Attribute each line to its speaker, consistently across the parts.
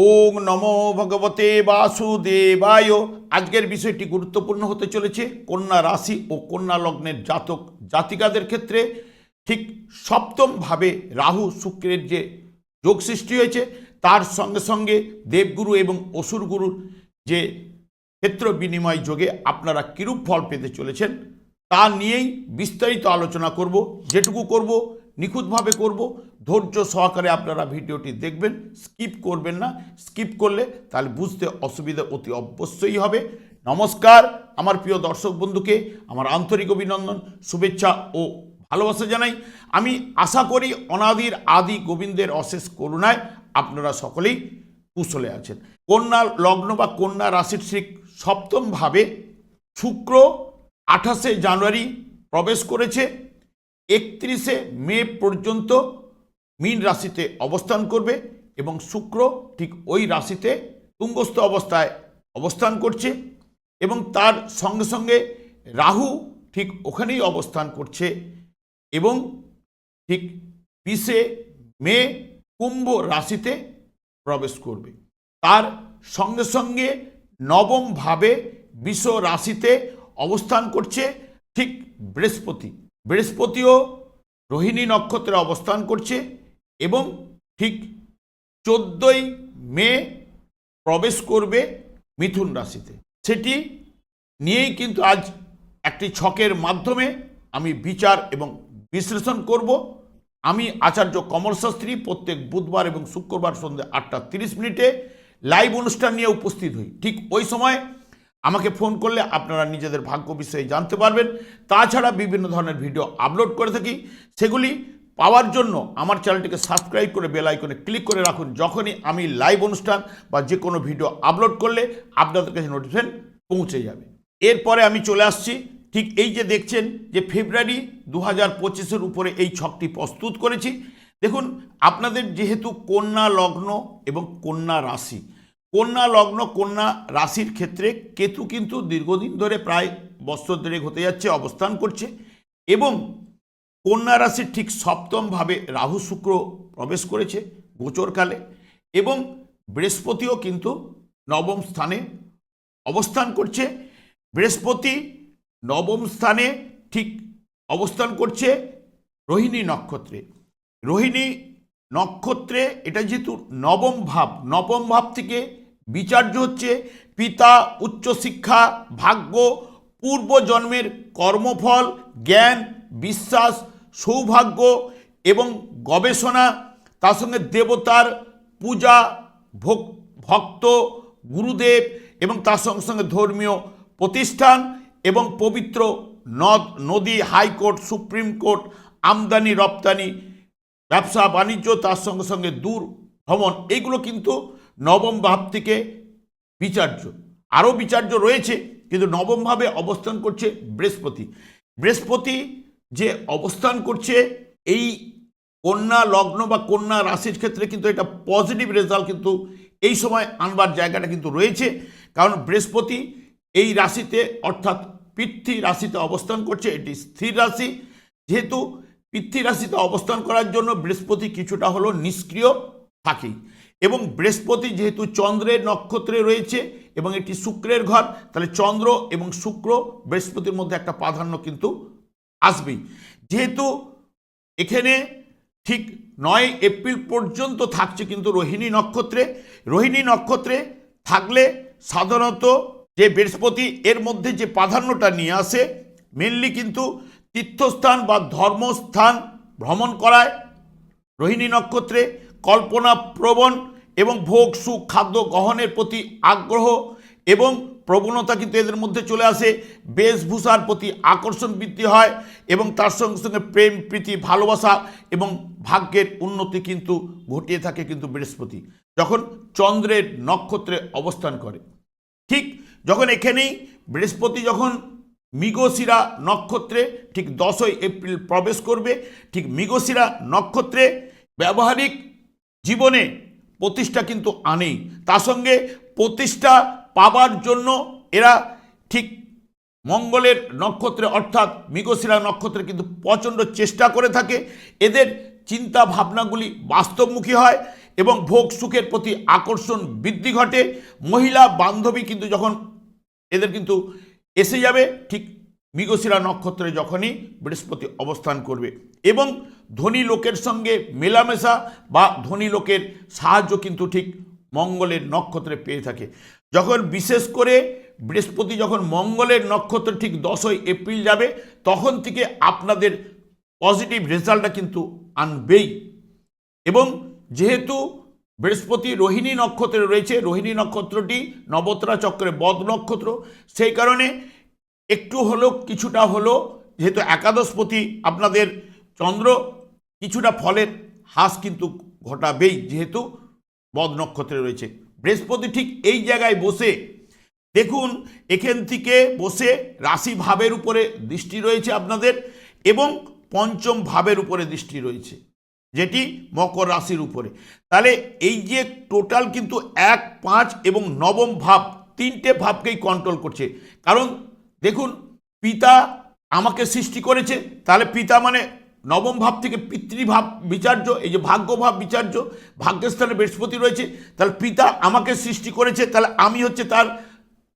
Speaker 1: ওং নমো ভগবতে বাসুদেবায়। আজকের বিষয়টি গুরুত্বপূর্ণ হতে চলেছে। কন্যা রাশি ও কন্যা লগ্নের জাতক জাতিকাদের ক্ষেত্রে ঠিক সপ্তমভাবে রাহু শুক্রের যে যোগ সৃষ্টি হয়েছে, তার সঙ্গে সঙ্গে দেবগুরু এবং অসুরগুরুর যে ক্ষেত্র বিনিময় যোগে আপনারা কিরূপ ফল পেতে চলেছেন, তা নিয়েই বিস্তারিত আলোচনা করব। যেটুকু করব নিখুঁতভাবে করব। ধৈর্য সহকারে আপনারা ভিডিওটি দেখবেন, স্কিপ করবেন না। স্কিপ করলে তাহলে বুঝতে অসুবিধা অতি অবশ্যই হবে। নমস্কার, আমার প্রিয় দর্শক বন্ধুকে, আমার আন্তরিক অভিনন্দন, শুভেচ্ছা ও ভালোবাসা জানাই। আমি আশা করি অনাদির আদি গোবিন্দের অশেষ করুণায় আপনারা সকলেই কুশলে আছেন। কন্যা লগ্ন বা কন্যা রাশির ঠিক সপ্তমভাবে শুক্র আঠাশে জানুয়ারি প্রবেশ করেছে। একত্রিশে মে পর্যন্ত মীন রাশিতে অবস্থান করবে এবং শুক্র ঠিক ওই রাশিতে তুঙ্গস্থ অবস্থায় অবস্থান করছে এবং তার সঙ্গে সঙ্গে রাহু ঠিক ওখানেই অবস্থান করছে এবং ঠিক বিশে মে কুম্ভ রাশিতে প্রবেশ করবে। তার সঙ্গে সঙ্গে নবমভাবে বিষ রাশিতে অবস্থান করছে ঠিক বৃহস্পতি। বৃহস্পতিও রোহিণী নক্ষত্রে অবস্থান করছে এবং ঠিক চোদ্দই মে প্রবেশ করবে মিথুন রাশিতে। সেটি নিয়েই কিন্তু আজ একটি ছকের মাধ্যমে আমি বিচার এবং বিশ্লেষণ করব। আমি আচার্য কমল শাস্ত্রী প্রত্যেক বুধবার এবং শুক্রবার সন্ধ্যে আটটা তিরিশ মিনিটে লাইভ অনুষ্ঠান নিয়ে উপস্থিত হই। ঠিক ওই সময় আমাকে ফোন করলে আপনারা নিজেদের ভাগ্য বিষয়ে জানতে পারবেন। তাছাড়া বিভিন্ন ধরনের ভিডিও আপলোড করে থাকি। সেগুলি পাওয়ার জন্য আমার চ্যানেলটিকে সাবস্ক্রাইব করে বেল আইকনে ক্লিক করে রাখুন। যখনই আমি লাইভ অনুষ্ঠান বা যে কোনো ভিডিও আপলোড করলে আপনাদের কাছে নোটিফিকেশন পৌঁছে যাবে। এরপরে আমি চলে আসছি। ঠিক এই যে দেখছেন যে ফেব্রুয়ারি দু হাজার পঁচিশের উপরে এই ছকটি প্রস্তুত করেছি। দেখুন, আপনাদের যেহেতু কন্যা লগ্ন এবং কন্যা রাশি কন্যা লগ্ন, কন্যা রাশির ক্ষেত্রে কেতু কিন্তু দীর্ঘদিন ধরে প্রায় বছর দেড়েক হতে যাচ্ছে, অবস্থান করছে এবং কন্যা রাশির ঠিক সপ্তমভাবে রাহু শুক্র প্রবেশ করেছে গোচরকালে এবং বৃহস্পতিও কিন্তু নবম স্থানে অবস্থান করছে। বৃহস্পতি নবম স্থানে ঠিক অবস্থান করছে রোহিণী নক্ষত্রে। রোহিণী নক্ষত্রে এটা যেহেতু নবম ভাব নবম ভাব থেকে বিচার্য হচ্ছে পিতা উচ্চশিক্ষা ভাগ্য পূর্বজন্মের কর্মফল, জ্ঞান, বিশ্বাস, সৌভাগ্য এবং গবেষণা, তার সঙ্গে দেবতার পূজা ভক- ভক্ত, গুরুদেব এবং তার সঙ্গে সঙ্গে ধর্মীয় প্রতিষ্ঠান এবং পবিত্র নদ, নদী, হাইকোর্ট, সুপ্রিম কোর্ট, আমদানি, রপ্তানি ব্যবসা, বাণিজ্য, তার সঙ্গে সঙ্গে দূর, ভ্রমণ, এইগুলো কিন্তু নবম ভাব থেকে বিচার্য। আরও বিচার্য রয়েছে, কিন্তু নবমভাবে অবস্থান করছে বৃহস্পতি। বৃহস্পতি যে অবস্থান করছে, এই কন্যা লগ্ন বা কন্যা রাশির ক্ষেত্রে কিন্তু এটা পজিটিভ রেজাল্ট কিন্তু এই সময় আনবার জায়গাটা কিন্তু রয়েছে। কারণ বৃহস্পতি এই রাশিতে, অর্থাৎ পৃথ্বী রাশিতে অবস্থান করছে, এটি স্থির রাশি। যেহেতু পৃথ্বী রাশিতে অবস্থান করার জন্য বৃহস্পতি কিছুটা হলো নিষ্ক্রিয় থাকে। এবং বৃহস্পতি যেহেতু চন্দ্রের নক্ষত্রে রয়েছে এবং এটি শুক্রের ঘর, তাহলে চন্দ্র এবং শুক্র বৃহস্পতির মধ্যে একটা প্রাধান্য কিন্তু আসবেই। যেহেতু এখানে ঠিক নয় এপ্রিল পর্যন্ত থাকছে কিন্তু রোহিণী নক্ষত্রে। রোহিণী নক্ষত্রে থাকলে সাধারণত যে বৃহস্পতি এর মধ্যে যে প্রাধান্যটা নিয়ে আসে মেনলি কিন্তু তীর্থস্থান বা ধর্মস্থান ভ্রমণ করায়। রোহিণী নক্ষত্রে কল্পনা প্রবণ এবং ভোগ, সুখ, খাদ্য গ্রহণের প্রতি আগ্রহ এবং প্রবণতা কিন্তু এদের মধ্যে চলে আসে। বেশভূষার প্রতি আকর্ষণ বৃদ্ধি হয় এবং তার সঙ্গে সঙ্গে প্রেম, প্রীতি, ভালোবাসা এবং ভাগ্যের উন্নতি কিন্তু ঘটিয়ে থাকে কিন্তু বৃহস্পতি, যখন চন্দ্রের নক্ষত্রে অবস্থান করে। ঠিক যখন এখানেই বৃহস্পতি যখন মৃগশিরা নক্ষত্রে ঠিক দশই এপ্রিল প্রবেশ করবে। ঠিক মৃগশিরা নক্ষত্রে ব্যবহারিক জীবনে প্রতিষ্ঠা কিন্তু আনেই। তার সঙ্গে প্রতিষ্ঠা পাবার জন্য এরা ঠিক মঙ্গলের নক্ষত্রে অর্থাৎ মৃগশিরা নক্ষত্রে কিন্তু প্রচণ্ড চেষ্টা করে থাকে। এদের চিন্তা ভাবনাগুলি বাস্তবমুখী হয় এবং ভোগ সুখের প্রতি আকর্ষণ বৃদ্ধি ঘটে। মহিলা বান্ধবী কিন্তু যখন এদের কিন্তু এসে যাবে ঠিক মৃগশিরা নক্ষত্রে যখনই বৃহস্পতি অবস্থান করবে। এবং ধনী লোকের সঙ্গে মেলামেশা বা ধনী লোকের সাহায্য কিন্তু ঠিক মঙ্গলের নক্ষত্রে পেয়ে থাকে। যখন বিশেষ করে বৃহস্পতি যখন মঙ্গলের নক্ষত্র ঠিক দশই এপ্রিল যাবে, তখন থেকে আপনাদের পজিটিভ রেজাল্টটা কিন্তু আনবেই। এবং যেহেতু বৃহস্পতি রোহিণী নক্ষত্রে রয়েছে। রোহিণী নক্ষত্রটি নবত্রা চক্রে বদ নক্ষত্র। সেই কারণে একটু হলেও কিছুটা হলো যেহেতু একাদশপতি আপনাদের চন্দ্র, কিছুটা ফলের হ্রাস কিন্তু ঘটাবেই যেহেতু বদ নক্ষত্রে রয়েছে। বৃহস্পতি ঠিক এই জায়গায় বসে, দেখুন, এখান থেকে বসে রাশি ভাবের উপরে দৃষ্টি রয়েছে আপনাদের এবং পঞ্চম ভাবের উপরে দৃষ্টি রয়েছে। যেটি মকর রাশির উপরে। তাহলে এই যে টোটাল কিন্তু এক, পাঁচ এবং নবম ভাব, তিনটে ভাবকেই কন্ট্রোল করছে। কারণ দেখুন, পিতা আমাকে সৃষ্টি করেছে, তাহলে পিতা মানে নবম ভাব থেকে পিতৃভাব বিচার্য, এই যে ভাগ্যভাব বিচার্য ভাগ্যের স্থানে বৃহস্পতি রয়েছে, তাহলে পিতা আমাকে সৃষ্টি করেছে, তাহলে আমি হচ্ছে তার,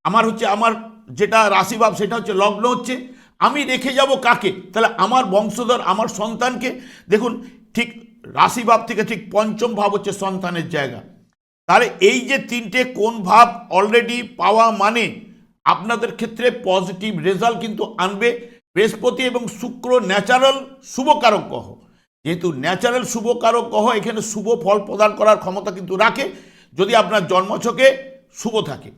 Speaker 1: আমার হচ্ছে আমার যেটা রাশিভাব, সেটা হচ্ছে লগ্ন হচ্ছে, আমি রেখে যাব কাকে? তাহলে আমার বংশধর, আমার সন্তানকে। দেখুন ঠিক রাশিভাব থেকে ঠিক পঞ্চম ভাব হচ্ছে সন্তানের জায়গা। তাহলে এই যে তিনটে কোন ভাব অলরেডি পাওয়া মানে আপনাদের ক্ষেত্রে পজিটিভ রেজাল্ট কিন্তু আনবে। বৃহস্পতি এবং শুক্র ন্যাচারাল শুভকারক গ্রহ। যেহেতু ন্যাচারাল শুভকারক গ্রহ, এখানে শুভ ফল প্রদান করার ক্ষমতা কিন্তু রাখে, যদি আপনার জন্মছকে শুভ থাকে।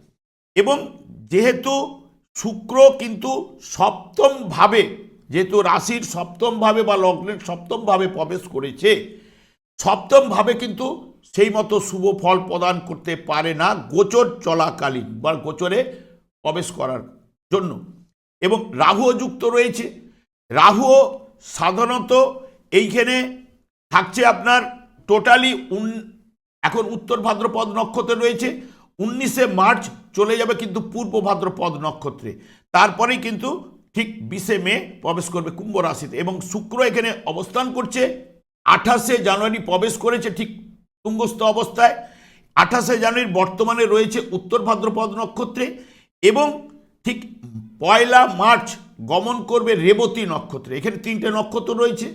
Speaker 1: এবং যেহেতু শুক্র কিন্তু সপ্তম ভাবে যেহেতু রাশির সপ্তম ভাবে বা লগ্নের সপ্তম ভাবে প্রবেশ করেছে সপ্তম ভাবে কিন্তু সেই মতো শুভ ফল প্রদান করতে পারে না গোচর চলাকালীন বা গোচরে প্রবেশ করার জন্য। এবং রাহুও যুক্ত রয়েছে। রাহুও সাধারণত এইখানে থাকছে আপনার টোটালি উন, এখন উত্তর ভাদ্রপদ নক্ষত্রে রয়েছে। উনিশে মার্চ চলে যাবে কিন্তু পূর্ব ভাদ্রপদ নক্ষত্রে। তারপরেই কিন্তু ঠিক বিশে মে প্রবেশ করবে কুম্ভ রাশিতে এবং শুক্র এখানে অবস্থান করছে। আঠাশে জানুয়ারি প্রবেশ করেছে ঠিক তুঙ্গস্থ অবস্থায়। আঠাশে জানুয়ারি বর্তমানে রয়েছে উত্তর ভাদ্রপদ নক্ষত্রে এবং ঠিক পয়লা মার্চ গমন করবে রেবতী নক্ষত্রে। এখানে তিনটে নক্ষত্র রয়েছে।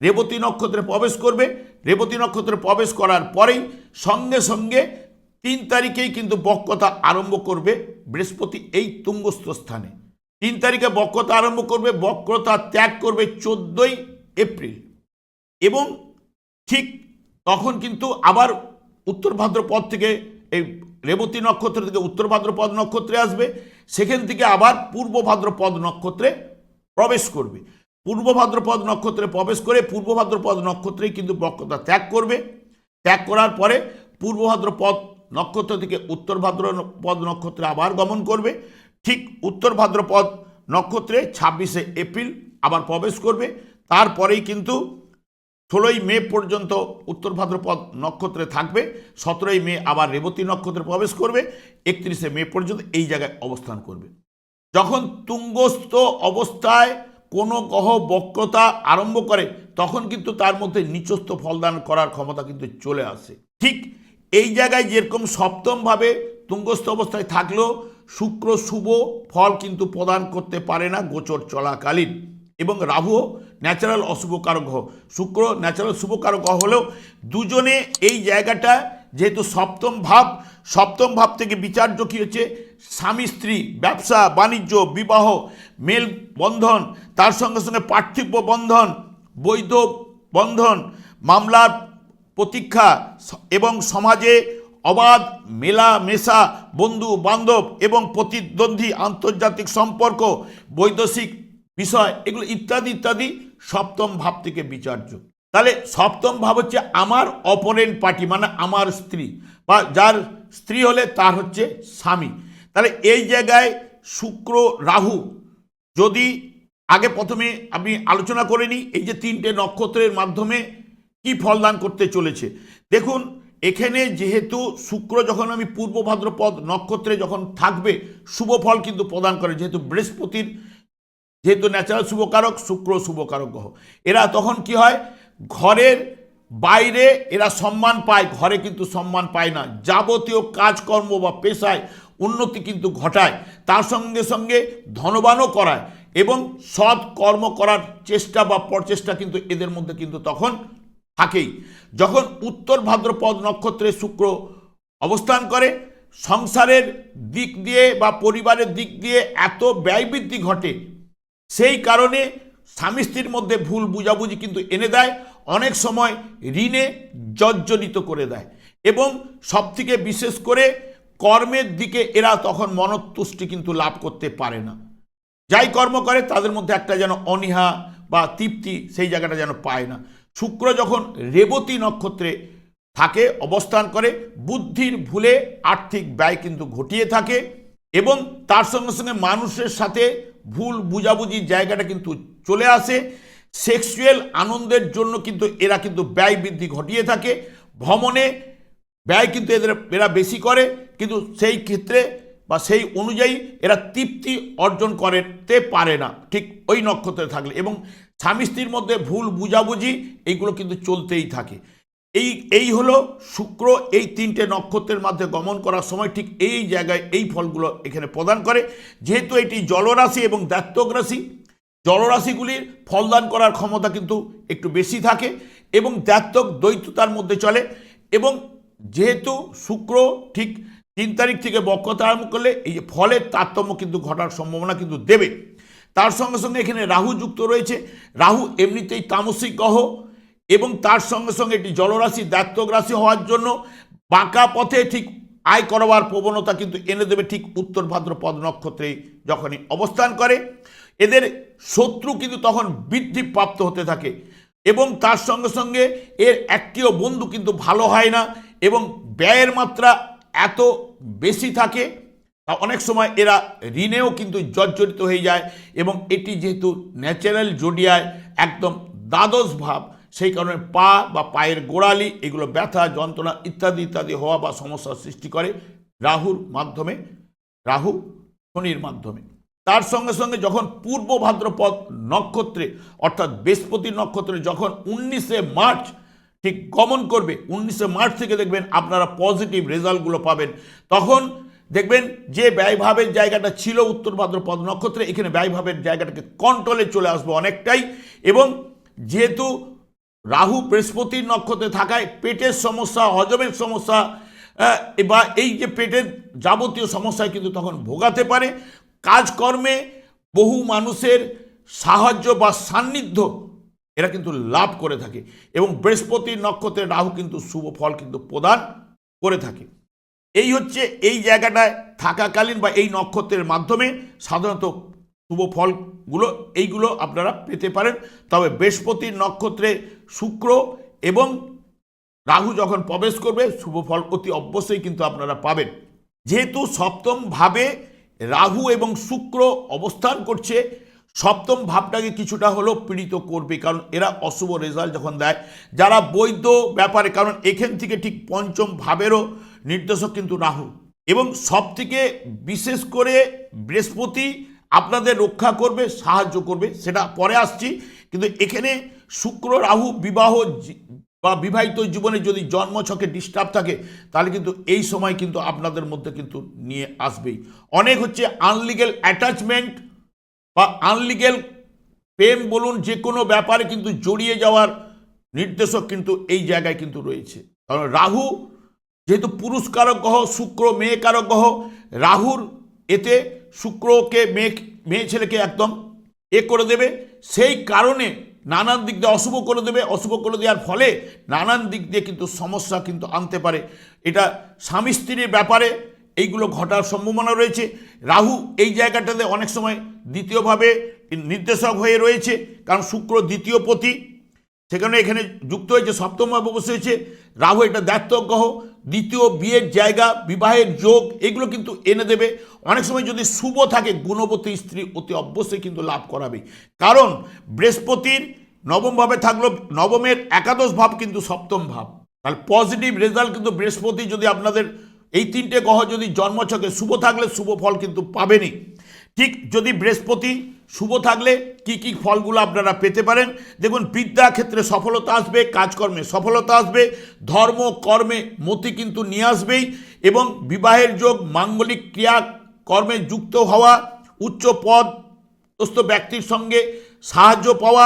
Speaker 1: রেবতী নক্ষত্রে প্রবেশ করবে। রেবতী নক্ষত্রে প্রবেশ করার পরেই সঙ্গে সঙ্গে তিন তারিখেই কিন্তু বক্রতা আরম্ভ করবে বৃহস্পতি এই তুঙ্গস্থ স্থানে। তিন তারিখে বক্রতা আরম্ভ করবে, বক্রতা ত্যাগ করবে চোদ্দই এপ্রিল। এবং ঠিক তখন কিন্তু আবার উত্তর ভাদ্রপদ থেকে এই রেবতী নক্ষত্র থেকে উত্তর ভাদ্রপদ নক্ষত্রে আসবে। সেখান থেকে আবার পূর্ব ভাদ্রপদ নক্ষত্রে প্রবেশ করবে। পূর্ব ভাদ্রপদ নক্ষত্রে প্রবেশ করে পূর্ব ভাদ্রপদ নক্ষত্রেই কিন্তু বক্রতা ত্যাগ করবে। ত্যাগ করার পরে পূর্ব ভাদ্রপদ নক্ষত্র থেকে উত্তর ভাদ্রপদ নক্ষত্রে আবার গমন করবে। ঠিক উত্তর ভাদ্রপদ নক্ষত্রে ছাব্বিশে এপ্রিল আবার প্রবেশ করবে। তারপরেই কিন্তু ষোলোই মে পর্যন্ত উত্তর ভাদ্রপদ নক্ষত্রে থাকবে। সতেরোই মে আবার রেবতী নক্ষত্রে প্রবেশ করবে। একত্রিশে মে পর্যন্ত এই জায়গায় অবস্থান করবে। যখন তুঙ্গস্থ অবস্থায় কোনো গ্রহ বক্রতা আরম্ভ করে, তখন কিন্তু তার মধ্যে নিচস্থ ফলদান করার ক্ষমতা কিন্তু চলে আসে। ঠিক এই জায়গায় যেরকম সপ্তমভাবে তুঙ্গস্থ অবস্থায় থাকলেও শুক্র শুভ ফল কিন্তু প্রদান করতে পারে না গোচর চলাকালীন। এবং রাহুও ন্যাচারাল অশুভকারক গ্রহ। শুক্র ন্যাচারাল শুভকারক গ্রহ হলেও দুজনে এই জায়গাটা যেহেতু সপ্তম ভাব সপ্তম ভাব থেকে বিচার্য কী হচ্ছে? স্বামী, স্ত্রী, ব্যবসা, বাণিজ্য, বিবাহ, মেল বন্ধন, তার সঙ্গে সঙ্গে পার্থিব্য বন্ধন, বৈধ বন্ধন, মামলার প্রতীক্ষা এবং সমাজে অবাধ মেলা মেশা বন্ধু বান্ধব এবং প্রতিদ্বন্দ্বী আন্তর্জাতিক সম্পর্ক, বৈদেশিক বিষয়, এগুলো ইত্যাদি ইত্যাদি সপ্তম ভাব থেকে বিচার্য। তাহলে সপ্তম ভাব হচ্ছে আমার অপোনেন্ট পার্টি মানে আমার স্ত্রী, বা যার স্ত্রী হলে তার হচ্ছে স্বামী। তাহলে এই জায়গায় শুক্র, রাহু, যদি আগে প্রথমে আমি আলোচনা করে নিই, এই যে তিনটে নক্ষত্রের মাধ্যমে কি ফলদান করতে চলেছে। দেখুন এখানে যেহেতু শুক্র যখন আমি পূর্ব ভাদ্রপদ নক্ষত্রে যখন থাকবে, শুভ ফল কিন্তু প্রদান করে, যেহেতু বৃহস্পতির যেহেতু ন্যাচারাল শুভকারক, শুক্র শুভকারক গ্রহ। এরা তখন কি হয়? ঘরের বাইরে এরা সম্মান পায়, ঘরে কিন্তু সম্মান পায় না। যাবতীয় কাজকর্ম বা পেশায় উন্নতি কিন্তু ঘটায়, তার সঙ্গে সঙ্গে ধনবানও করায় এবং সৎ কর্ম করার চেষ্টা বা প্রচেষ্টা কিন্তু এদের মধ্যে কিন্তু তখন থাকেই। যখন উত্তর ভাদ্রপদ নক্ষত্রে শুক্র অবস্থান করে, সংসারের দিক দিয়ে বা পরিবারের দিক দিয়ে এত ব্যয় বৃদ্ধি ঘটে, সেই কারণে স্বামী স্ত্রীর মধ্যে ভুল বুঝাবুঝি কিন্তু এনে দেয়, অনেক সময় ঋণে জর্জরিত করে দেয় এবং সবথেকে বিশেষ করে কর্মের দিকে এরা তখন মনতুষ্টি কিন্তু লাভ করতে পারে না। যাই কর্ম করে, তাদের মধ্যে একটা যেন অনীহা বা তৃপ্তি সেই জায়গাটা যেন পায় না। শুক্র যখন রেবতী নক্ষত্রে থাকে, অবস্থান করে, বুদ্ধির ভুলে আর্থিক ব্যয় কিন্তু ঘটিয়ে থাকে এবং তার সঙ্গে সঙ্গে মানুষের সাথে ভুল বুঝাবুঝির জায়গাটা কিন্তু চলে আসে। সেক্সুয়াল আনন্দের জন্য কিন্তু এরা কিন্তু ব্যয় বৃদ্ধি ঘটিয়ে থাকে। ভ্রমণে ব্যয় কিন্তু এদের, এরা বেশি করে, কিন্তু সেই ক্ষেত্রে বা সেই অনুযায়ী এরা তৃপ্তি অর্জন করতে পারে না। ঠিক ওই নক্ষত্রে থাকলে এবং স্বামী স্ত্রীর মধ্যে ভুল বুঝাবুঝি, এইগুলো কিন্তু চলতেই থাকে। এই এই হলো শুক্র, এই তিনটে নক্ষত্রের মধ্যে গমন করার সময় ঠিক এই জায়গায় এই ফলগুলো এখানে প্রদান করে। যেহেতু এটি জলরাশি এবং দ্বাত্তক রাশি, জলরাশিগুলির ফলদান করার ক্ষমতা কিন্তু একটু বেশি থাকে এবং দ্বাত্তক দ্বৈততার মধ্যে চলে এবং যেহেতু শুক্র ঠিক তিন তারিখ থেকে বক্রতা আরম্ভ করলে এই ফলের তারতম্য কিন্তু ঘটার সম্ভাবনা কিন্তু দেবে। তার সঙ্গে সঙ্গে এখানে রাহু যুক্ত রয়েছে। রাহু এমনিতেই তামসিক গ্রহ এবং তার সঙ্গে সঙ্গে এটি জলরাশি দ্বাত্তক রাশি হওয়ার জন্য বাঁকা পথে ঠিক আয় করবার প্রবণতা কিন্তু এনে দেবে ঠিক উত্তর ভাদ্রপদ নক্ষত্রে যখনই অবস্থান করে। এদের শত্রু কিন্তু তখন বৃদ্ধি প্রাপ্ত হতে থাকে এবং তার সঙ্গে সঙ্গে এর একটিও বন্ধু কিন্তু ভালো হয় না এবং ব্যয়ের মাত্রা এত বেশি থাকে। তা অনেক সময় এরা ঋণেও কিন্তু জর্জরিত হয়ে যায় এবং এটি যেহেতু ন্যাচারাল জোডিয়ায় একদম দ্বাদশ ভাব, সেই কারণে পা বা পায়ের গোড়ালি, এগুলো ব্যথা, যন্ত্রণা ইত্যাদি ইত্যাদি হওয়া বা সমস্যার সৃষ্টি করে রাহুর মাধ্যমে, রাহু শনির মাধ্যমে। তার সঙ্গে সঙ্গে যখন পূর্ব ভাদ্রপদ নক্ষত্রে, অর্থাৎ বৃহস্পতি নক্ষত্রে যখন উনিশে মার্চ, ঠিক গমন করবে, উনিশে মার্চ থেকে দেখবেন আপনারা পজিটিভ রেজাল্টগুলো পাবেন, তখন দেখবেন যে ব্যয়ভাবের জায়গাটা ছিল উত্তর ভাদ্রপদ নক্ষত্রে, এখানে ব্যয়ভাবের জায়গাটাকে কন্ট্রোলে চলে আসবে অনেকটাই। এবং যেহেতু রাহু বৃহস্পতির নক্ষত্রে থাকায় পেটের সমস্যা, হজমের সমস্যা বা এই যে পেটের যাবতীয় সমস্যায় কিন্তু তখন ভোগাতে পারে। কাজকর্মে বহু মানুষের সাহায্য বা সান্নিধ্য এরা কিন্তু লাভ করে থাকে। এবং বৃহস্পতির নক্ষত্রে রাহু কিন্তু শুভ ফল কিন্তু প্রদান করে থাকে। এই হচ্ছে এই জায়গাটায় থাকাকালীন বা এই নক্ষত্রের মাধ্যমে সাধারণত শুভ ফলগুলো, এইগুলো আপনারা পেতে পারেন। তবে বৃহস্পতির নক্ষত্রে শুক্র এবং রাহু যখন প্রবেশ করবে, শুভ ফল অতি অবশ্যই কিন্তু আপনারা পাবেন। যেহেতু সপ্তম ভাবে রাহু এবং শুক্র অবস্থান করছে, সপ্তম ভাবটাকে কিছুটা হলেও পীড়িত করবে, কারণ এরা অশুভ রেজাল্ট যখন দেয়। যারা বৈধ ব্যাপারে, কারণ এখান থেকে ঠিক পঞ্চম ভাবেরও নির্দেশক কিন্তু রাহু। এবং সবথেকে বিশেষ করে বৃহস্পতি আপনাদের রক্ষা করবে, সাহায্য করবে, সেটা পরে আসছি। কিন্তু এখানে শুক্র, রাহু, বিবাহ বা বিবাহিত জীবনে যদি জন্মছকে ডিস্টার্ব থাকে, তাহলে কিন্তু এই সময় কিন্তু আপনাদের মধ্যে কিন্তু নিয়ে আসবেই। অনেক হচ্ছে আনলিগেল অ্যাটাচমেন্ট বা আনলিগেল প্রেম বলুন যে কোনো ব্যাপারে কিন্তু জড়িয়ে যাওয়ার নির্দেশক কিন্তু এই জায়গায় কিন্তু রয়েছে। কারণ রাহু যেহেতু পুরুষ কারক গ্রহ শুক্র মেয়ে কারক গ্রহ রাহুর এতে শুক্রকে মেয়ে মেয়ে ছেলেকে একদম এ করে দেবে। সেই কারণে নানান দিক দিয়ে অশুভ করে দেবে। অশুভ করে দেওয়ার ফলে নানান দিক দিয়ে কিন্তু সমস্যা কিন্তু আনতে পারে। এটা স্বামী স্ত্রীর ব্যাপারে এইগুলো ঘটার সম্ভাবনা রয়েছে। রাহু এই জায়গাটাতে অনেক সময় দ্বিতীয়ভাবে নির্দেশক হয়ে রয়েছে, কারণ শুক্র দ্বিতীয় পতি। সেখানে এখানে যুক্ত হয়েছে সপ্তমভাবে বসে হয়েছে রাহু এটা দ্বাত্তক গ্রহ দ্বিতীয় বিয়ের জায়গা, বিবাহের যোগ, এগুলো কিন্তু এনে দেবে। অনেক সময় যদি শুভ থাকে, গুণবতী স্ত্রী অতি অবশ্যই কিন্তু লাভ করাবে। কারণ বৃহস্পতির নবমভাবে থাকল, নবমের একাদশ ভাব কিন্তু সপ্তম ভাব। তাহলে পজিটিভ রেজাল্ট কিন্তু বৃহস্পতি যদি আপনাদের এই তিনটে গ্রহ যদি জন্মছকে শুভ থাকলে শুভ ফল কিন্তু পাবেনই। ঠিক যদি বৃহস্পতি শুভ থাকলে কি কি ফলগুলো আপনারা পেতে পারেন? দেখুন, বিদ্যা ক্ষেত্রে সফলতা আসবে, কাজকর্মে সফলতা আসবে, ধর্ম, কর্মে মতি কিন্তু নিয়ে আসবেই এবং বিবাহের যোগ, মাঙ্গলিক ক্রিয়া, কর্মে যুক্ত হওয়া, উচ্চ পদস্থ ব্যক্তির সঙ্গে সাহায্য পাওয়া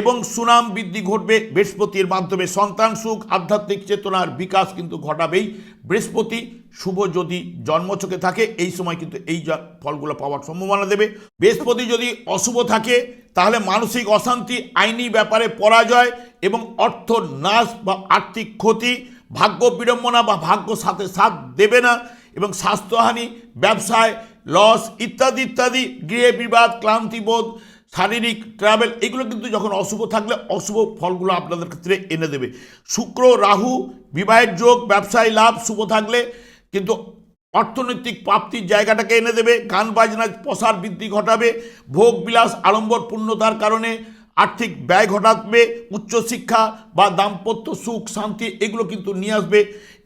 Speaker 1: এবং সুনাম বৃদ্ধি ঘটবে বৃহস্পতির মাধ্যমে। সন্তান সুখ, আধ্যাত্মিক চেতনার বিকাশ কিন্তু ঘটাবেই। বৃহস্পতি শুভ যদি জন্মচকে থাকে, এই সময় কিন্তু এই ফলগুলো পাওয়ার সম্ভাবনা দেবে। বৃহস্পতি যদি অশুভ থাকে, তাহলে মানসিক অশান্তি, আইনি ব্যাপারে পরাজয় এবং অর্থ নাশ বা আর্থিক ক্ষতি, ভাগ্য বিড়ম্বনা বা ভাগ্য সাথে সাথ দেবে না এবং স্বাস্থ্যহানি, ব্যবসায় লস ইত্যাদি ইত্যাদি, গৃহে বিবাদ, ক্লান্তিবোধ শারীরিক ট্রাভেল এগুলো কিন্তু যখন অশুভ থাকলে অশুভ ফলগুলো আপনাদের ক্ষেত্রে এনে দেবে। শুক্র, রাহু, বিবাহের যোগ, ব্যবসায় লাভ, শুভ থাকলে কিন্তু অর্থনৈতিক প্রাপ্তির জায়গাটাকে এনে দেবে। গান বাজনা প্রসার বৃদ্ধি ঘটাবে। ভোগ বিলাস আড়ম্বর পূর্ণতার কারণে আর্থিক ব্যয় ঘটাবে। উচ্চশিক্ষা বা দাম্পত্য সুখ, শান্তি এগুলো কিন্তু নিয়ে আসবে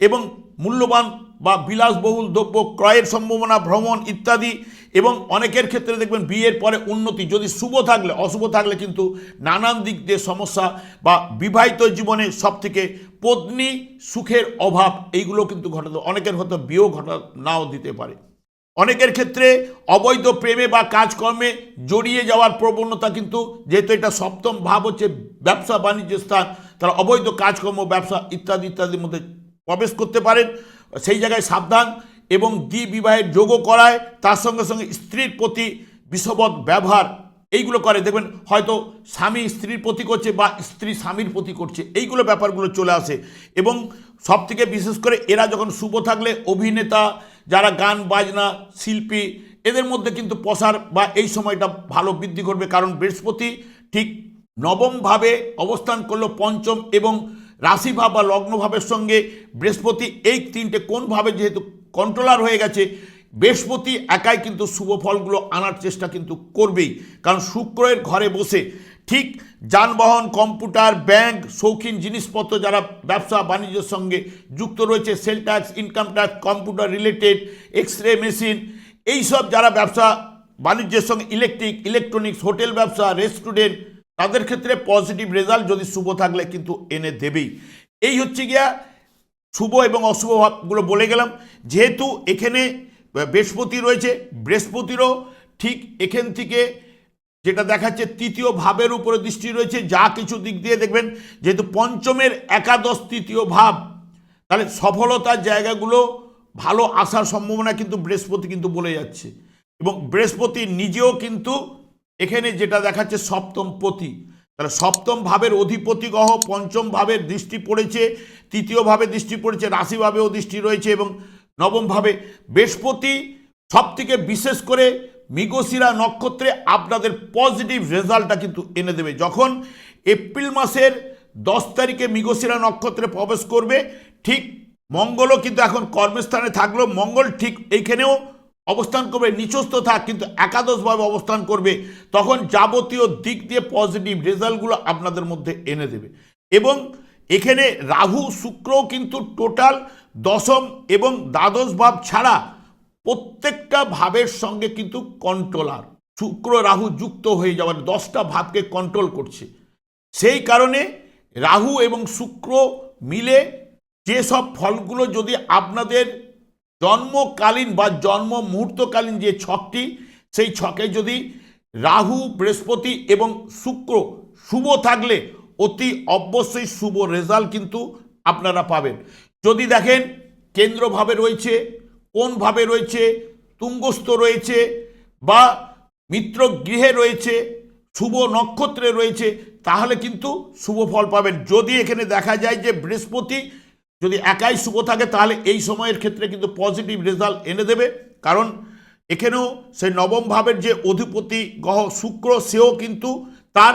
Speaker 1: এবং মূল্যবান বা বিলাসবহুল দ্রব্য, ক্রয়ের সম্ভাবনা, ভ্রমণ ইত্যাদি এবং অনেকের ক্ষেত্রে দেখবেন বিয়ের পরে উন্নতি, যদি শুভ থাকলে, অশুভ থাকলে কিন্তু নানান দিক দিয়ে সমস্যা বা বিবাহিত জীবনে সব থেকে পত্নী সুখের অভাব, এইগুলো কিন্তু ঘটাতে অনেকের হয়তো বিয়েও ঘটা নাও দিতে পারে। অনেকের ক্ষেত্রে অবৈধ প্রেমে বা কাজকর্মে জড়িয়ে যাওয়ার প্রবণতা কিন্তু, যেহেতু এটা সপ্তম ভাব হচ্ছে ব্যবসা বাণিজ্যের স্থান, তারা অবৈধ কাজকর্ম, ব্যবসা ইত্যাদি, ইত্যাদির মধ্যে প্রবেশ করতে পারেন। সেই জায়গায় সাবধান। এবং দ্বি বিবাহের যোগও করায়, তার সঙ্গে সঙ্গে স্ত্রীর প্রতি বিষবদ ব্যবহার। এইগুলো করে, দেখবেন হয়তো স্বামী স্ত্রীর প্রতি করছে বা স্ত্রী স্বামীর প্রতি করছে, এইগুলো ব্যাপারগুলো চলে আসে। এবং সব থেকে বিশেষ করে এরা যখন শুভ থাকলে অভিনেতা, যারা গান, বাজনা, শিল্পী, এদের মধ্যে কিন্তু প্রসার বা এই সময়টা ভালো বৃদ্ধি করবে। কারণ বৃহস্পতি ঠিক নবমভাবে অবস্থান করল পঞ্চম এবং রাশিভাব বা লগ্নভাবের সঙ্গে বৃহস্পতি এই তিনটে কোনভাবে যেহেতু কন্ট্রোলার হয়ে গেছে, বৃহস্পতি একাই কিন্তু শুভ ফলগুলো আনার চেষ্টা কিন্তু করবেই। কারণ শুক্রের ঘরে বসে ঠিক যানবাহন, কম্পিউটার, ব্যাংক, শৌখিন জিনিসপত্র যারা ব্যবসা বাণিজ্যের সঙ্গে যুক্ত রয়েছে, sale tax income tax, computer related X ray machine এইসব যারা ব্যবসা বাণিজ্যের সঙ্গে ইলেকট্রিক ইলেকট্রনিক্স হোটেল ব্যবসা রেস্টুরেন্ট তাদের ক্ষেত্রে পজিটিভ রেজাল্ট যদি শুভ থাকলে কিন্তু এনে দেবেই। এই হচ্ছে গিয়া শুভ এবং অশুভ ভাবগুলো বলে গেলাম। যেহেতু এখানে বৃহস্পতি রয়েছে, বৃহস্পতিরও ঠিক এখান থেকে যেটা দেখাচ্ছে তৃতীয় ভাবের উপরে দৃষ্টি রয়েছে, যা কিছু দিক দিয়ে দেখবেন, যেহেতু পঞ্চমের একাদশ তৃতীয় ভাব, তাহলে সফলতার জায়গাগুলো ভালো আসার সম্ভাবনা কিন্তু বৃহস্পতি কিন্তু বলে যাচ্ছে। এবং বৃহস্পতি নিজেও কিন্তু এখানে যেটা দেখাচ্ছে সপ্তম পতি। তাহলে সপ্তম ভাবের অধিপতি পঞ্চম ভাবের দৃষ্টি পড়েছে, তৃতীয় ভাবে দৃষ্টি পড়েছে রাশিভাবেও দৃষ্টি রয়েছে এবং নবম ভাবে বৃহস্পতি। সব থেকে বিশেষ করে মৃগশিরা নক্ষত্রে আপনাদের পজিটিভ রেজাল্টটা কিন্তু এনে দেবে। যখন এপ্রিল মাসের দশ তারিখে মৃগশিরা নক্ষত্রে প্রবেশ করবে, ঠিক মঙ্গলও কিন্তু এখন কর্মস্থানে থাকলেও মঙ্গল ঠিক এইখানেও অবস্থান করবে, নিচস্থ থাক, কিন্তু একাদশভাবে অবস্থান করবে, তখন যাবতীয় দিক দিয়ে পজিটিভ রেজাল্টগুলো আপনাদের মধ্যে এনে দেবে। এবং এখানে রাহু শুক্রও কিন্তু টোটাল দশম এবং দ্বাদশ ভাব ছাড়া প্রত্যেকটা ভাবের সঙ্গে কিন্তু কন্ট্রোলার শুক্র, রাহু যুক্ত হয়ে যাওয়ার দশটা ভাবকে কন্ট্রোল করছে। সেই কারণে রাহু এবং শুক্র মিলে যেসব ফলগুলো যদি আপনাদের জন্মকালীন বা জন্ম মুহূর্তকালীন যে ছকটি, সেই ছকে যদি রাহু, বৃহস্পতি এবং শুক্র শুভ থাকলে অতি অবশ্যই শুভ রেজাল্ট কিন্তু আপনারা পাবেন। যদি দেখেন কেন্দ্রভাবে রয়েছে কোনভাবে রয়েছে, তুঙ্গস্থ রয়েছে বা মিত্র গৃহে রয়েছে, শুভ নক্ষত্রে রয়েছে, তাহলে কিন্তু শুভ ফল পাবেন। যদি এখানে দেখা যায় যে বৃহস্পতি যদি একাই শুভ থাকে, তাহলে এই সময়ের ক্ষেত্রে কিন্তু পজিটিভ রেজাল্ট এনে দেবে। কারণ এখানেও সেই নবম ভাবের যে অধিপতি গ্রহ শুক্র, সেও কিন্তু তার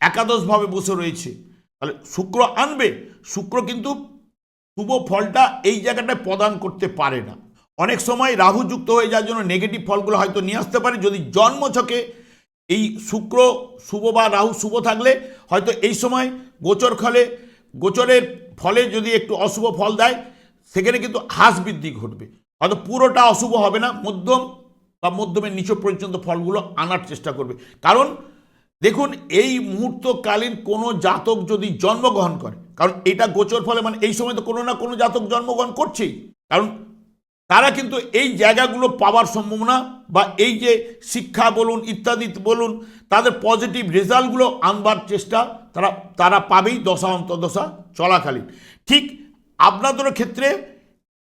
Speaker 1: একাদশভাবে বসে রয়েছে। তাহলে শুক্র আনবে, শুক্র কিন্তু শুভ ফলটা এই জায়গাটায় প্রদান করতে পারে না। অনেক সময় রাহু যুক্ত হয়ে যাওয়ার জন্য নেগেটিভ ফলগুলো হয়তো নিয়ে আসতে পারে। যদি জন্মছকে এই শুক্র শুভ বা রাহু শুভ থাকলে, হয়তো এই সময় গোচর ফলে গোচরের ফলে যদি একটু অশুভ ফল দেয়, সেখানে কিন্তু হ্রাস বৃদ্ধি ঘটবে। হয়তো পুরোটা অশুভ হবে না, মধ্যম বা মধ্যমের নিচ পর্যন্ত ফলগুলো আনার চেষ্টা করবে। কারণ দেখুন, এই মুহূর্তকালীন কোনো জাতক যদি জন্মগ্রহণ করে, কারণ এটা গোচর ফলে মানে এই সময় তো কোনো না কোনো জাতক জন্মগ্রহণ করছেই। কারণ তারা কিন্তু এই জায়গাগুলো পাওয়ার সম্ভাবনা বা এই যে শিক্ষা বলুন, ইত্যাদি বলুন, তাদের পজিটিভ রেজাল্টগুলো আনবার চেষ্টা তারা তারা পাবেই দশা অন্তর্দশা চলাকালীন। ঠিক আপনাদের ক্ষেত্রে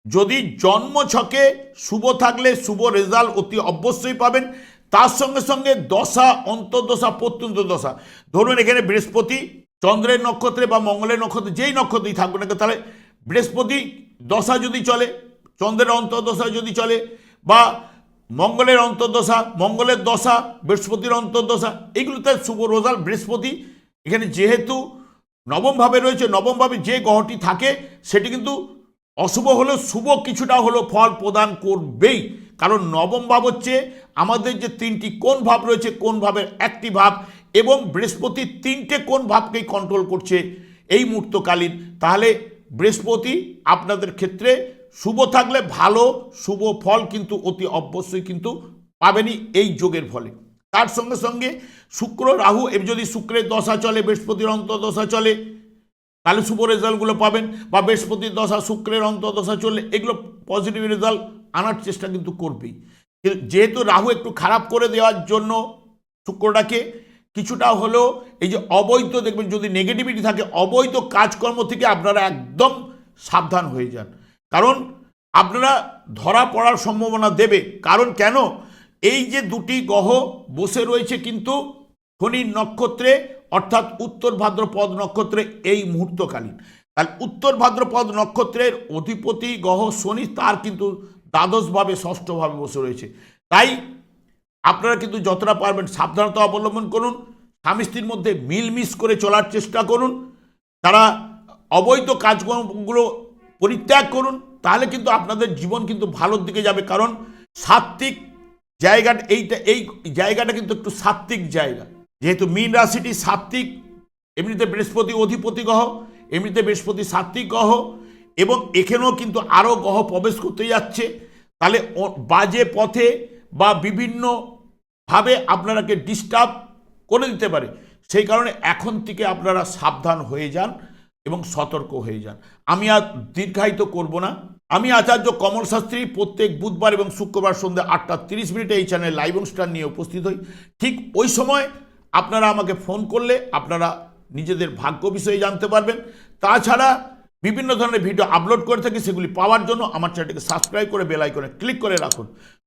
Speaker 1: যদি জন্ম ছকে শুভ থাকলে শুভ রেজাল্ট অতি অবশ্যই পাবেন, তার সঙ্গে সঙ্গে দশা অন্তর্দশা, প্রত্যন্ত দশা। ধরুন এখানে বৃহস্পতি চন্দ্রের নক্ষত্রে বা মঙ্গলের নক্ষত্রে যেই নক্ষত্রেই থাকবে না তাহলে বৃহস্পতি দশা যদি চলে চন্দ্রের অন্তর্দশা যদি চলে, বা মঙ্গলের অন্তর্দশা, মঙ্গলের দশা, বৃহস্পতির অন্তর্দশা এগুলোতে শুভ রোজাল বৃহস্পতি। এখানে যেহেতু নবমভাবে রয়েছে, নবমভাবে যে গ্রহটি থাকে, সেটি কিন্তু অশুভ হলেও শুভ কিছুটা হলেও ফল প্রদান করবেই। কারণ নবম ভাব হচ্ছে আমাদের যে তিনটি কোন ভাব রয়েছে কোন ভাবের একটি ভাব, এবং বৃহস্পতি তিনটে কোন ভাবকেই কন্ট্রোল করছে এই মুহূর্তকালীন। তাহলে বৃহস্পতি আপনাদের ক্ষেত্রে শুভ থাকলে ভালো, শুভ ফল কিন্তু অতি অবশ্যই কিন্তু পাবেনই এই যোগের ফলে। তার সঙ্গে সঙ্গে শুক্র, রাহু, এর যদি শুক্রের দশা চলে, বৃহস্পতির অন্তর্দশা চলে, তাহলে শুভ রেজাল্টগুলো পাবেন। বা বৃহস্পতির দশা, শুক্রের অন্তর্দশা চললে এগুলো পজিটিভ রেজাল্ট আনার চেষ্টা কিন্তু করবেই। যেহেতু রাহু একটু খারাপ করে দেওয়ার জন্য শুক্রটাকে কিছুটা হলেও এই যে অবৈধ, দেখবেন যদি নেগেটিভিটি থাকে, অবৈধ কাজকর্ম থেকে আপনারা একদম সাবধান হয়ে যান। কারণ আপনারা ধরা পড়ার সম্ভাবনা দেবে। কারণ কেন? এই যে দুটি গ্রহ বসে রয়েছে কিন্তু শনির নক্ষত্রে, অর্থাৎ উত্তর ভাদ্রপদ নক্ষত্রে এই মুহূর্তকালীন। তাহলে উত্তর ভাদ্রপদ নক্ষত্রের অধিপতি গ্রহ শনি, তার কিন্তু দ্বাদশভাবে, ষষ্ঠভাবে বসে রয়েছে। তাই আপনারা কিন্তু যতটা পারবেন সাবধানতা অবলম্বন করুন, স্বামী স্ত্রীর মধ্যে মিলমিশ করে চলার চেষ্টা করুন। তারা অবৈধ কাজকর্মগুলো পরিত্যাগ করুন, তাহলে কিন্তু আপনাদের জীবন কিন্তু ভালোর দিকে যাবে। কারণ সাত্ত্বিক জায়গাটা, এইটা, এই জায়গাটা কিন্তু একটু সাত্ত্বিক জায়গা। যেহেতু মীন রাশিটি সাত্ত্বিক, এমনিতে বৃহস্পতি অধিপতি গ্রহ, এমনিতে বৃহস্পতি সাত্ত্বিক গ্রহ, এবং এখানেও কিন্তু আরও গ্রহ প্রবেশ করতে যাচ্ছে। তাহলে বাজে পথে বা বিভিন্নভাবে আপনারাকে ডিস্টার্ব করে দিতে পারে। সেই কারণে এখন থেকে আপনারা সাবধান হয়ে যান। এবং সতর্ক হয়ে যান। আমি আর দীর্ঘায়িত করব না। আমি আচার্য কমল শাস্ত্রী প্রত্যেক বুধবার এবং শুক্রবার সন্ধ্যা আটটা তিরিশ মিনিটে এই চ্যানেল লাইভ অনুষ্ঠান নিয়ে উপস্থিত হই। ঠিক ওই সময় আপনারা আমাকে ফোন করলে আপনারা নিজেদের ভাগ্য বিষয়ে জানতে পারবেন। তাছাড়া বিভিন্ন ধরনের ভিডিও আপলোড করে থাকি, সেগুলি পাওয়ার জন্য আমার চ্যানেলটিকে সাবস্ক্রাইব করে বেল আইকনে ক্লিক করে রাখুন।